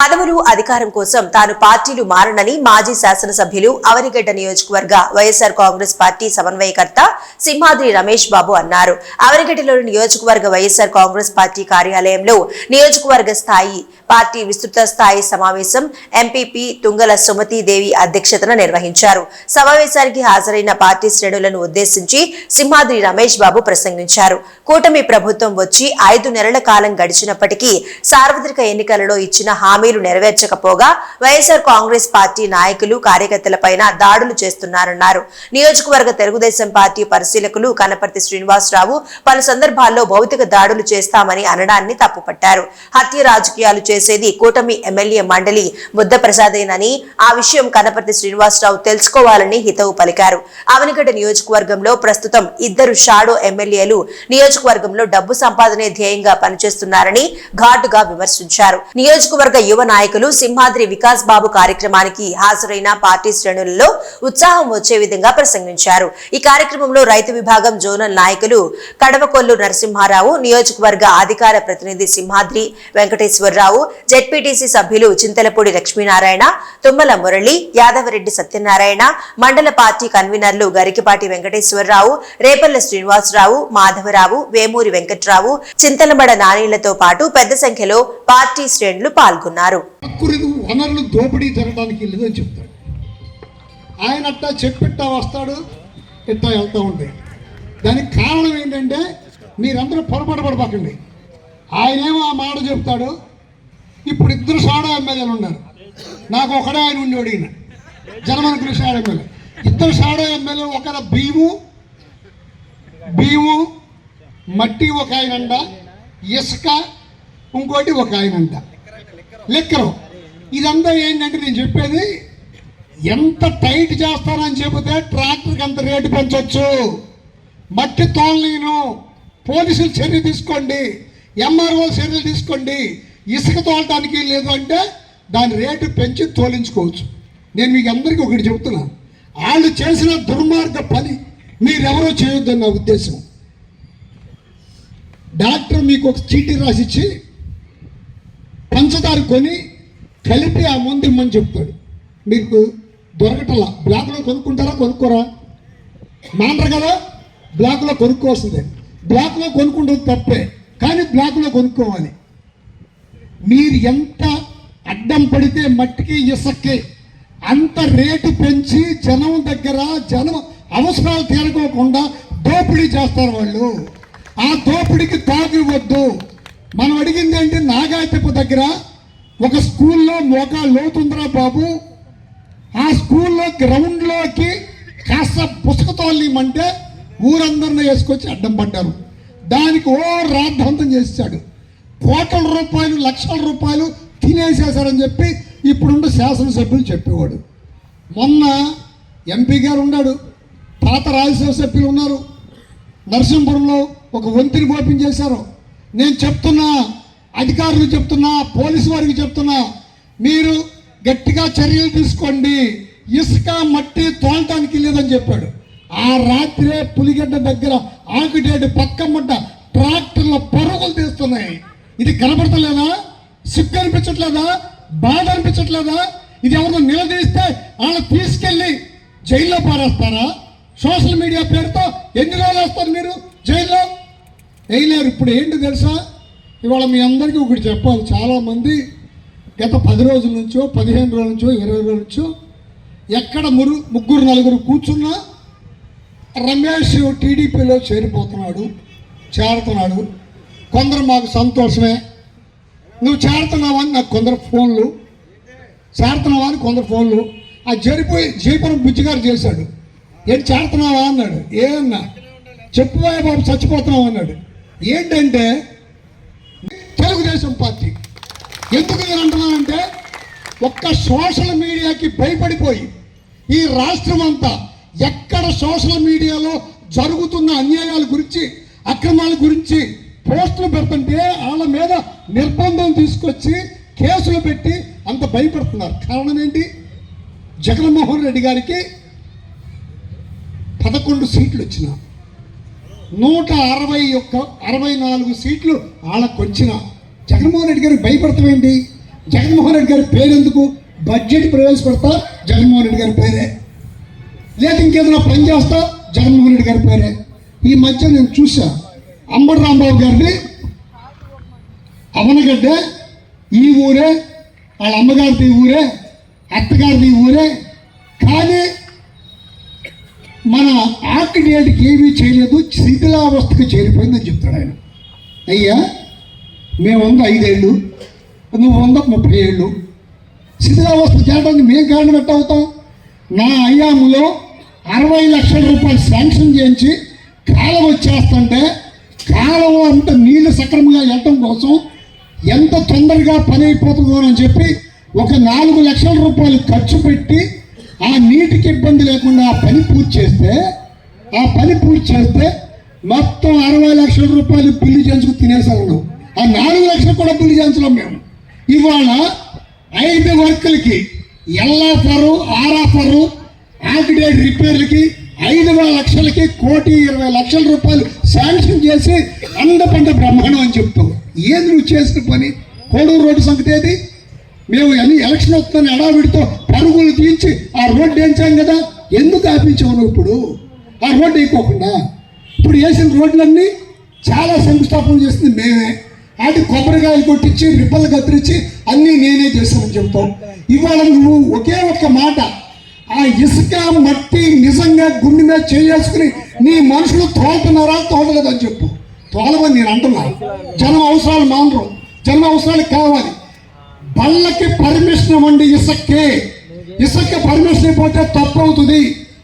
పదవులు అధికారం కోసం తాను పార్టీలు మారనని మాజీ శాసనసభ్యులు అవనిగడ్డ నియోజకవర్గ వైఎస్ఆర్ కాంగ్రెస్ పార్టీ సమన్వయకర్త సింహాద్రి రమేష్ బాబు అన్నారు. అవనిగడ్డలోని నియోజకవర్గ వైఎస్ఆర్ కాంగ్రెస్ పార్టీ కార్యాలయంలో నియోజకవర్గ స్థాయి పార్టీ విస్తృత స్థాయి సమావేశం ఎంపీపీ తుంగల సుమతి దేవి అధ్యక్షతన నిర్వహించారు. సమావేశానికి హాజరైన పార్టీ శ్రేణులను ఉద్దేశించి సింహాద్రి రమేష్ బాబు ప్రసంగించారు. కూటమి ప్రభుత్వం వచ్చి ఐదు నెలల కాలం గడిచినప్పటికీ సార్వత్రిక ఎన్నికలలో ఇచ్చిన హామీలు నెరవేర్చకపోగా వైఎస్ఆర్ కాంగ్రెస్ పార్టీ నాయకులు కార్యకర్తలపైన దాడులు చేస్తున్నారన్నారు. నియోజకవర్గ తెలుగుదేశం పార్టీ పరిశీలకులు కనపర్తి శ్రీనివాసరావు పలు సందర్భాల్లో భౌతిక దాడులు చేస్తామని అనడాన్ని తప్పుపట్టారు. హత్య రాజకీయాలు చేసేది కూటమి ఎమ్మెల్యే మండలి బుద్ధప్రసాదేనని ఆ విషయం కనపర్తి శ్రీనివాసరావు తెలుసుకోవాలని హితవు పలికారు. అవనిగడ్డ నియోజకవర్గంలో ప్రస్తుతం ఇద్దరు షాడో ఎమ్మెల్యేలు నియోజకవర్గంలో డబ్బు సంపాదనే ధ్యేయంగా పనిచేస్తున్నారని ఘాటుగా విమర్శించారు. నియోజకవర్గ యువ నాయకులు సింహాద్రి వికాస్ బాబు కార్యక్రమానికి హాజరైన పార్టీ శ్రేణులలో ఉత్సాహం వచ్చే విధంగా ప్రసంగించారు. ఈ కార్యక్రమంలో రైతు విభాగం జోనల్ నాయకులు కడవకొల్లు నరసింహారావు నియోజకవర్గ అధికార ప్రతినిధి సింహాద్రి వెంకటేశ్వరరావు జెడ్పీటీసీ సభ్యులు చింతలపూడి లక్ష్మీనారాయణ తుమ్మల మురళి యాదవరెడ్డి సత్యనారాయణ మండల పార్టీ కన్వీనర్లు గరికిపాటి వెంకటేశ్వరరావు రేపల్ల శ్రీనివాసరావు మాధవరావు వేమూరి వెంకట్రావు చింతలమడ నానీలతో పాటు పెద్ద సంఖ్యలో పార్టీ శ్రేణులు పాల్గొన్నారు. వనరులు దోపిడీ జరగడానికి లేదని చెప్తాడు. ఆయన అట్టా చెప్పిట్టా వస్తాడు ఇట్టా వెళ్తూ ఉండే దానికి కారణం ఏంటంటే మీరందరూ పొరపాటు పడబాకండి. ఆయనేమో ఆ మాట చెప్తాడు ఇప్పుడు ఇద్దరు షాడో ఎమ్మెల్యేలు ఉన్నారు. నాకు ఒకడే ఆయన ఉండి అడిగిన జనమనుకున్న షాడో ఎమ్మెల్యే. ఇద్దరు షాడో ఎమ్మెల్యే ఒకరు భీము భీము మట్టి ఒక ఆయన అంట ఇసుక ఇంకోటి ఒక ఆయన అంట లెక్కరు. ఇదంతా ఏంటంటే నేను చెప్పేది ఎంత టైట్ చేస్తానని చెబితే ట్రాక్టర్కి అంత రేటు పెంచవచ్చు మట్టి తోలనీను పోలీసులు చర్య తీసుకోండి. ఎంఆర్ఓ చర్యలు తీసుకోండి. ఇసుక తోలటానికి లేదు అంటే దాని రేటు పెంచి తోలించుకోవచ్చు. నేను మీకు అందరికీ ఒకటి చెబుతున్నాను వాళ్ళు చేసిన దుర్మార్గ పని మీరెవరో చేయొద్దని నా ఉద్దేశం. డాక్టర్ మీకు ఒక చీటీ రాసిచ్చి పంచదార కొని కలిపి ఆ మందు ఇమ్మని చెప్తాడు. మీకు దొరకటలా. బ్లాక్లో కొనుక్కుంటారా కొనుక్కోరా? మానరు కదా బ్లాక్లో కొనుక్కోవాల్సిందే. బ్లాక్లో కొనుక్కుంటుంది తప్పే. కానీ బ్లాక్లో కొనుక్కోవాలి. మీరు ఎంత అడ్డం పడితే మట్టికి ఇసక్కి అంత రేటు పెంచి జనం దగ్గర జనం అవసరాలు తీరుకోకుండా దోపిడీ చేస్తారు వాళ్ళు. ఆ దోపిడీకి తాగివ్వద్దు. మనం అడిగింది ఏంటి? నాగాయతపు దగ్గర ఒక స్కూల్లో మోకా లోతుందిరా బాబు. ఆ స్కూల్లో గ్రౌండ్లోకి కాస్త పుస్తకతోళ్ళమంటే ఊరందరిని వేసుకొచ్చి అడ్డం పడ్డారు. దానికి ఓ రాద్ధాంతం చేశాడు. కోట్ల రూపాయలు లక్షల రూపాయలు తినేసేశారని చెప్పి ఇప్పుడున్న శాసనసభ్యులు చెప్పేవాడు. మొన్న ఎంపీ గారు ఉన్నాడు పాత రాజ్యసభ సభ్యులు ఉన్నారు. నరసింహపురంలో ఒక వంతిని ఓపెన్ చేశారు. నేను చెప్తున్నా అధికారులు చెప్తున్నా పోలీసు వారికి చెప్తున్నా మీరు గట్టిగా చర్యలు తీసుకోండి. ఇసుక మట్టి తోలటానికి లేదని చెప్పాడు. ఆ రాత్రే పులిగడ్డ దగ్గర ఆకుటేడు పక్క ముట్ట ట్రాక్టర్ల పరుగులు తీస్తున్నాయి. ఇది కనపడతలేదా? సిగ్గు అనిపించట్లేదా? బాధ అనిపించట్లేదా? ఇది ఎవరినో నిలదీస్తే వాళ్ళని తీసుకెళ్ళి జైల్లో పారేస్తారా? సోషల్ మీడియా పేరుతో ఎన్ని రోజులు వేస్తారు మీరు జైల్లో? వేయలేరు ఇప్పుడు ఏంటి తెలుసా? ఇవాళ మీ అందరికీ ఒకటి చెప్పాలి. చాలామంది గత పది రోజుల నుంచో పదిహేను రోజుల నుంచో ఇరవై రోజుల నుంచో ఎక్కడ మురు ముగ్గురు నలుగురు కూర్చున్నా రమేష్ టీడీపీలో చేరిపోతున్నాడు చేరుతున్నాడు. కొందరు మాకు సంతోషమే. నువ్వు చేరుతున్నావని నాకు కొందరు ఫోన్లు. చేరుతున్నావా అని కొందరు ఫోన్లు. ఆ జరిపోయి జయపురం బుజ్జిగారు చేశాడు. ఏంటి చేరుతున్నావా అన్నాడు. ఏమన్నా? అన్నా చెప్పుపోయే బాబు చచ్చిపోతున్నావు అన్నాడు. ఏంటంటే తెలుగుదేశం పార్టీ. ఎందుకు నేను అంటున్నానంటే ఒక్క సోషల్ మీడియాకి భయపడిపోయి ఈ రాష్ట్రం అంతా ఎక్కడ సోషల్ మీడియాలో జరుగుతున్న అన్యాయాల గురించి అక్రమాల గురించి పోస్టులు పెడుతుంటే వాళ్ళ మీద నిర్బంధం తీసుకొచ్చి కేసులు పెట్టి అంత భయపడుతున్నారు. కారణం ఏంటి? జగన్మోహన్ రెడ్డి గారికి పదకొండు సీట్లు వచ్చిన నూట అరవై ఒక్క అరవై నాలుగు సీట్లు వాళ్ళకు వచ్చిన జగన్మోహన్ రెడ్డి గారికి భయపడతామేంటి జగన్మోహన్ రెడ్డి గారి పేరెందుకు బడ్జెట్ ప్రవేశపెడతా జగన్మోహన్ రెడ్డి గారి పేరే? లేదా ఇంకేదైనా పని చేస్తా జగన్మోహన్ రెడ్డి గారి పేరే? ఈ మధ్య నేను చూశాను అంబటి రాంబాబు గారిని అవనగడ్డ ఈ ఊరే వాళ్ళ అమ్మగారిది ఊరే అత్తగారిది ఊరే. కానీ మన ఆర్కిడేట్కి ఏమీ చేయలేదు శిథిలావస్థకు చేరిపోయిందని చెప్తాడు ఆయన. అయ్యా మేము వంద ఐదేళ్ళు నువ్వు వంద ముప్పై ఏళ్ళు. శిథిలావస్థ చేయడానికి మేము కారణం ఎట్ట అవుతాం? నా అయ్యాములో అరవై లక్షల రూపాయలు శాంక్షన్ చేయించి కాలం వచ్చేస్తుంటే కాలం అంత నీళ్ళు సక్రమంగా వెళ్ళటం కోసం ఎంత తొందరగా పని అయిపోతుందో అని చెప్పి ఒక నాలుగు లక్షల రూపాయలు ఖర్చు పెట్టి ఆ నీటికి ఇబ్బంది లేకుండా ఆ పని పూర్తి చేస్తే ఆ పని పూర్తి చేస్తే మొత్తం అరవై లక్షల రూపాయలు పిల్లి చెంచుకు తినేసాను ఆ నాలుగు లక్షలు కూడా పిల్లి చేయించలేం మేము. ఇవాళ ఐదు వర్కులకి ఎల్ఆఫరు ఆర్ఆఫరు ఆర్కిడేట్ రిపేర్లకి ఐదు వేల లక్షలకి కోటి ఇరవై లక్షల రూపాయలు శాంక్షన్ చేసి అందపంట బ్రహ్మాండం అని చెప్తావు ఏది నువ్వు చేసిన పని? కోడూరు రోడ్డు సంగతి ఏది? మేము ఎన్ని ఎలక్షన్ వస్తుందని ఎడావిడితో పరుగులు తీయించి ఆ రోడ్డు వేయించాం కదా ఎందుకు ఆపించావు నువ్వు ఇప్పుడు? ఆ రోడ్డు వేయకోకుండా. ఇప్పుడు వేసిన రోడ్లన్నీ చాలా శంకుస్థాపన చేసింది మేమే. వాటి కొబ్బరికాయలు కొట్టించి రిబ్బలు కత్తిరించి అన్నీ నేనే చేశానని చెప్తాం. ఇవాళ నువ్వు ఒకే ఒక్క మాట ఆ ఇసుక మట్టి నిజంగా గుండె మీద చేసుకుని నీ మనుషులు తోలుతున్నారా? తోలలేదని చెప్పు. తోలమని నేను అంటున్నా. జనం అవసరాలు మానరు. జనం అవసరాలు కావాలి. బళ్ళకి పర్మిషన్ ఇవ్వండి ఇసుకే. ఇసుక పర్మిషన్ ఇవ్వకపోతే తప్పు అవుతుంది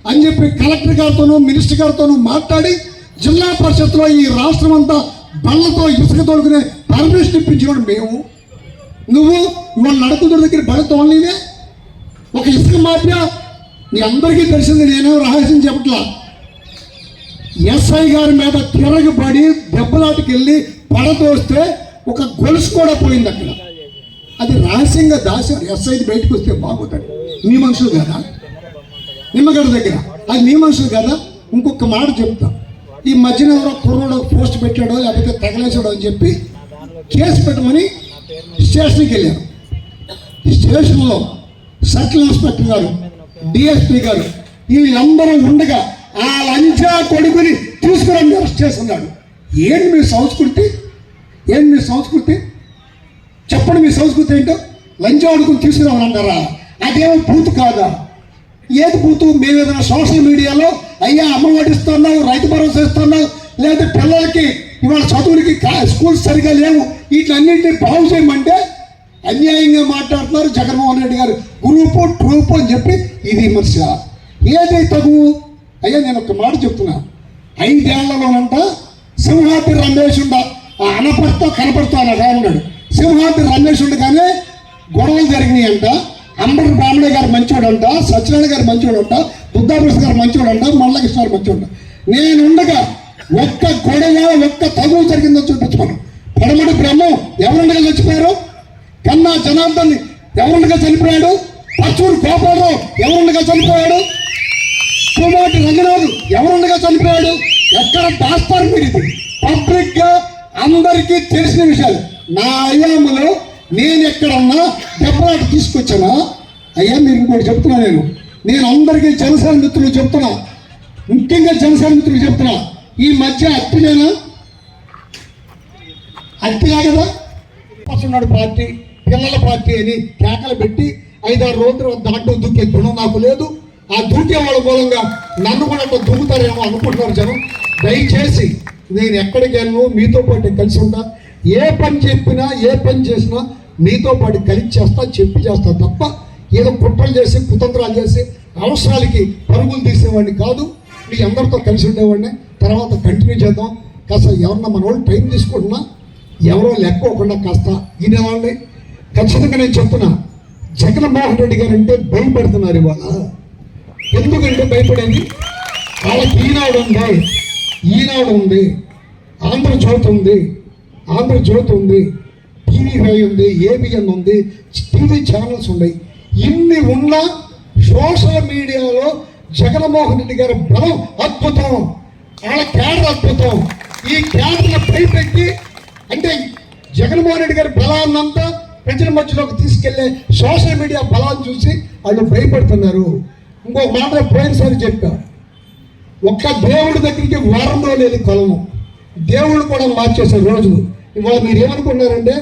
అని చెప్పి కలెక్టర్ గారితోనూ మినిస్టర్ గారితోనూ మాట్లాడి జిల్లా పరిషత్లో ఈ రాష్ట్రం అంతా బళ్ళతో ఇసుక తోలుకునే పర్మిషన్ ఇప్పించినాడు మేము. నువ్వు ఇవాళ నడుకుతున్న దగ్గర బళ్ళ తోలనివే ఒక ఇసుక మాఫియా మీ అందరికీ తెలిసింది నేనేం రహస్యం చెప్పట్లా. ఎస్ఐ గారి మీద తిరగబడి దెబ్బలాటకి వెళ్ళి పడదోస్తే ఒక గొలుసు కూడా పోయింది అక్కడ. అది రహస్యంగా దాచారు ఎస్ఐది బయటకు వస్తే బాగుంటుంది. మీ మనుషులు కదా? నిమ్మగడ్డ దగ్గర. అది మీ మనుషులు కదా? ఇంకొక మాట చెప్తా. ఈ మధ్యన ఎవరో కుర్రోడు పోస్ట్ పెట్టాడో లేకపోతే తగలేసాడో అని చెప్పి కేసు పెట్టమని స్టేషన్కి వెళ్ళారు. స్టేషన్లో సర్కిల్ ఇన్స్పెక్టర్ గారు డిఎస్పీ గారు వీళ్ళందరూ ఉండగా ఆ లంచా కొడుకుని తీసుకురండి అరెస్ట్ చేస్తున్నాడు. ఏంటి మీ సంస్కృతి? ఏంటి మీ సంస్కృతి? చెప్పండి మీ సంస్కృతి ఏంటో. లంచా కొడుకుని తీసుకురావాలంటారా అదేమో బూత్ కాదా? ఏది బూతు? మేము ఏదైనా సోషల్ మీడియాలో అయ్యా అమ్మ వడ్డిస్తున్నావు రైతు భరోసా ఇస్తున్నావు లేదా పిల్లలకి ఇవాళ చదువులకి స్కూల్స్ సరిగా లేవు వీటిలన్నింటినీ బాగు చేయమంటే అన్యాయంగా మాట్లాడుతున్నారు జగన్మోహన్ రెడ్డి గారు. గ్రూపు ట్రూప్ అని చెప్పి ఇది విమర్శ. ఏది తగు అయ్యా నేను ఒక మాట చెప్తున్నా. ఐదేళ్ళలోనంట సింహాద్రి రమేష్ ఉండ ఆ అనపడతా కనపడతా అని ఉన్నాడు. సింహాద్రి రమేష్ ఉండగానే గొడవలు జరిగినాయి అంట అంబటి బామడే గారు మంచివాడంట సత్యనారాయణ గారు మంచివాడంట బుద్ధాప్రసాద్ గారు మంచివాడంట మల్లకృష్ణ గారు మంచివాడు నేనుండగా ఒక్క గొడవ ఒక్క తగువు జరిగిందో చూపించుకోను పడమటి బ్రహ్మం ఎవరుండగా చచ్చిపోయారు? కన్నా జనార్దన్ ఎవరుగా చనిపోయాడు? పచ్చూరు గోపాలరావు ఎవరుగా చనిపోయాడు? కుమాటి రంగనాథ్ ఎవరుగా చనిపోయాడు? ఎక్కడ దాస్తారు మీరు ఇది పబ్లిక్గా అందరికీ తెలిసిన విషయాలు. నా అయ్యాములో నేను ఎక్కడన్నా దెబ్బలాట తీసుకొచ్చానా? అయ్యా మీరు ఇంకోటి చెప్తున్నా నేను. నేను అందరికీ జనసేన మిత్రులు చెప్తున్నా. ముఖ్యంగా జనసేన మిత్రులు చెప్తున్నా. ఈ మధ్య అత్తినేనా అత్తిగా కదా? పసున్నాడు పార్టీ. పిల్లల పార్టీ అని కేకలు పెట్టి ఐదారు రోజులు దాంట్లో దూకే గుణం నాకు లేదు. ఆ దూకే వాళ్ళ మూలంగా నన్ను కూడా అట్లా దూకుతారేమో అనుకుంటున్నారు జనం. దయచేసి నేను ఎక్కడికి వెళ్ళను మీతో పాటు కలిసి ఉంటా. ఏ పని చెప్పినా ఏ పని చేసినా మీతో పాటు కలిసి చేస్తా చెప్పి చేస్తా తప్ప ఏదో కుట్రలు చేసి కుతంత్రాలు చేసి అవసరాలకి పరుగులు తీసేవాడిని కాదు. మీ అందరితో కలిసి ఉండేవాడిని. తర్వాత కంటిన్యూ చేద్దాం. కాస్త ఎవరన్నా మన వాళ్ళు టైం తీసుకుంటున్నా ఎవరో లెక్కోకుండా కాస్త ఈయనవాళ్ళని ఖచ్చితంగా నేను చెప్తున్నా. జగన్మోహన్ రెడ్డి గారు అంటే భయపడుతున్నారు ఇవాళ. ఎందుకంటే భయపడేది? వాళ్ళకి ఈనాడు ఉంది. ఈనాడు ఉంది. ఆంధ్రజ్యోతి ఉంది. ఆంధ్రజ్యోతి ఉంది. టీవీ ఫైవ్ ఉంది. ఏబిఎన్ ఉంది. టీవీ ఛానల్స్ ఉన్నాయి. ఇన్ని ఉన్నా సోషల్ మీడియాలో జగన్మోహన్ రెడ్డి గారి బలం అద్భుతం. వాళ్ళ క్యాడర్ అద్భుతం. ఈ క్యాడర్ని పైపెట్టి అంటే జగన్మోహన్ రెడ్డి గారి బలాన్నంతా ప్రజల మధ్యలోకి తీసుకెళ్ళే సోషల్ మీడియా బలాన్ని చూసి వాళ్ళు భయపడుతున్నారు. ఇంకొక మాట పోయినసారి చెప్పా. ఒక్క దేవుడి దగ్గరికి వారంలో లేని కొలము. దేవుడు కూడా మార్చేశారు రోజులు ఇవాళ మీరు ఏమనుకుంటున్నారంటే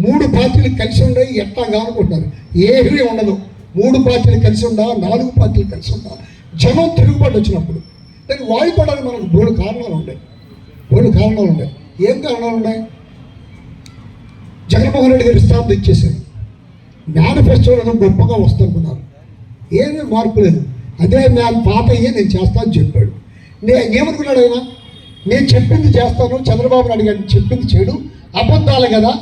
మూడు పార్టీలు కలిసి ఉండే ఎట్లా అనుకుంటున్నారు ఏమీ ఉండదు. మూడు పార్టీలు కలిసి ఉండా నాలుగు పార్టీలు కలిసి ఉండా. జనం తిరుగుబాటు వచ్చినప్పుడు. దానికి వాయుకోవడానికి మనకు. మూడు కారణాలు ఉన్నాయి మూడు కారణాలు ఉన్నాయి ఏం కారణాలు ఉన్నాయి? జగన్మోహన్ రెడ్డి గారు స్థానం ఇచ్చేశారు మేనిఫెస్టోలో గొప్పగా వస్తున్నారు ఏమీ మార్పు లేదు. అదే నేను పాత అయ్యే నేను చేస్తాను చెప్పాడు. నేను ఏమనుకున్నాడు ఆయన? నేను చెప్పింది చేస్తాను చంద్రబాబు నాయుడు గారిని చెప్పింది చేయడు అబద్ధాలు కదా?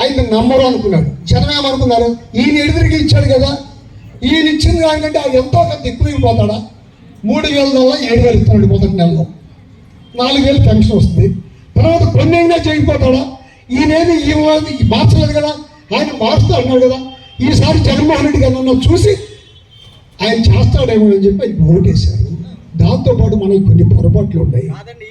ఆయన నమ్మరు అనుకున్నాడు. జనం ఏమనుకున్నారు ఈయన ఎదురుగా ఇచ్చాడు కదా? ఈయన ఇచ్చింది కాకంటే ఆయన ఎంతో కొంత ఎక్కువైపోతాడా? మూడు వేల నెలలో ఏడు వేలు ఇస్తున్నాడు మొదటి నెలలో. నాలుగు వేలు పెన్షన్ వస్తుంది. తర్వాత కొన్ని అయినా చేయకపోతాడా ఈయనేది ఈ మార్చలేదు కదా ఆయన మారుస్తూ అన్నాడు కదా. ఈసారి జగన్మోహన్ రెడ్డి గారు చూసి ఆయన చేస్తాడేమో అని చెప్పి ఆయన ఓటేశారు. దాంతోపాటు మనకి కొన్ని పొరపాట్లు ఉన్నాయి. కాదండి